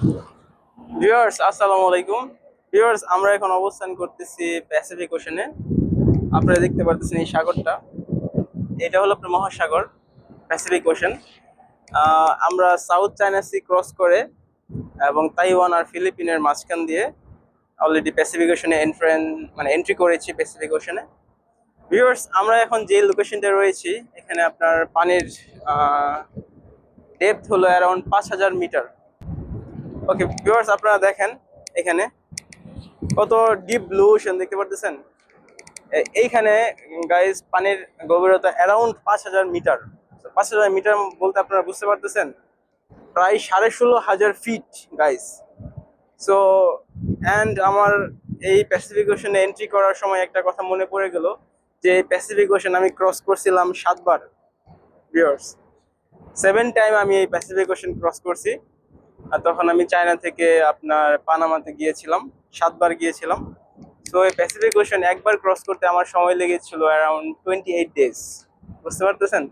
Viewers আসসালামু আলাইকুম। Viewers আমরা এখন অবস্থান করতেছি প্যাসিফিক ওশনে আপনারা দেখতে পারতেছেন এই সাগরটা। এটা হলো আপনার মহাসাগর প্যাসিফিক ওশন আমরা সাউথ চায়না সি ক্রস করে এবং তাইওয়ান আর ফিলিপিনের মাঝখান দিয়ে অলরেডি প্যাসিফিক ওশনে এন্ট্রেন মানে এন্ট্রি করেছি প্যাসিফিক ওশনে ভিউয়ার্স আমরা এখন যে লোকেশনটা রয়েছি, এখানে আপনার পানির ডেপথ হলো অ্যারাউন্ড পাঁচ হাজার মিটার ওকে ভিউয়ার্স আপনারা দেখেন এখানে কত ডিপ ব্লু ওশন দেখতে পারতেছেন? এইখানে গাইস পানির গভীরতা অ্যারাউন্ড পাঁচ হাজার মিটার পাঁচ হাজার মিটার বলতে আপনারা বুঝতে পারতেছেন? প্রায় সাড়ে ষোলো হাজার ফিট গাইস সো অ্যান্ড আমার এই প্যাসিফিক ওশনে এন্ট্রি করার সময় একটা কথা মনে পড়ে গেল যে প্যাসিফিক ওশন আমি ক্রস করছিলাম সাতবার ভিউয়ার্স সেভেন টাইম আমি এই প্যাসিফিক ওশন ক্রস করছি। তখন আমি চায়না থেকে আপনার পানামাতে গিয়েছিলাম, সাতবার গিয়েছিলাম। তো এই প্যাসিফিক ওশন একবার ক্রস করতে আমার সময় লেগেছিল অ্যারাউন্ড টোয়েন্টি এইট ডেজ বুঝতে পারতেছেন?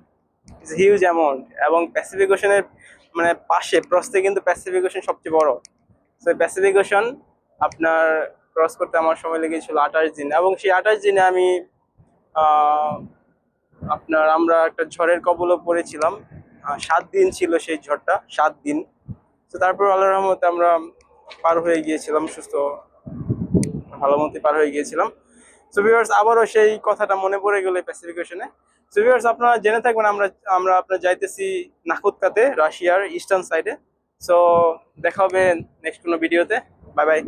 ইটস হিউজ অ্যামাউন্ট এবং প্যাসিফিক ওশনের মানে পাশে প্রস্তে কিন্তু প্যাসিফিক ওশন সবচেয়ে বড়। তো প্যাসিফিক ওশন আপনার ক্রস করতে আমার সময় লেগেছিল আঠাশ দিন। এবং সেই আঠাশ দিনে আমি আপনার আমরা একটা ঝড়ের কবলও পড়েছিলাম। সাত দিন ছিল সেই ঝড়টা, সাত দিন। তো তারপর আল্লাহ রহমতে আমরা পার হয়ে গিয়েছিলাম, সুস্থ, ভালো মতে পার হয়ে গিয়েছিলাম। সো ভিউয়ার্স আবারও সেই কথাটা মনে পড়ে গেল প্যাসিফিকেশনে সো ভিউয়ার্স আপনারা জেনে থাকবেন, আমরা আমরা আপনার যাইতেছি নাকুতকাতে, রাশিয়ার ইস্টার্ন সাইডে সো দেখা হবে নেক্সট কোনো ভিডিওতে বাই বাই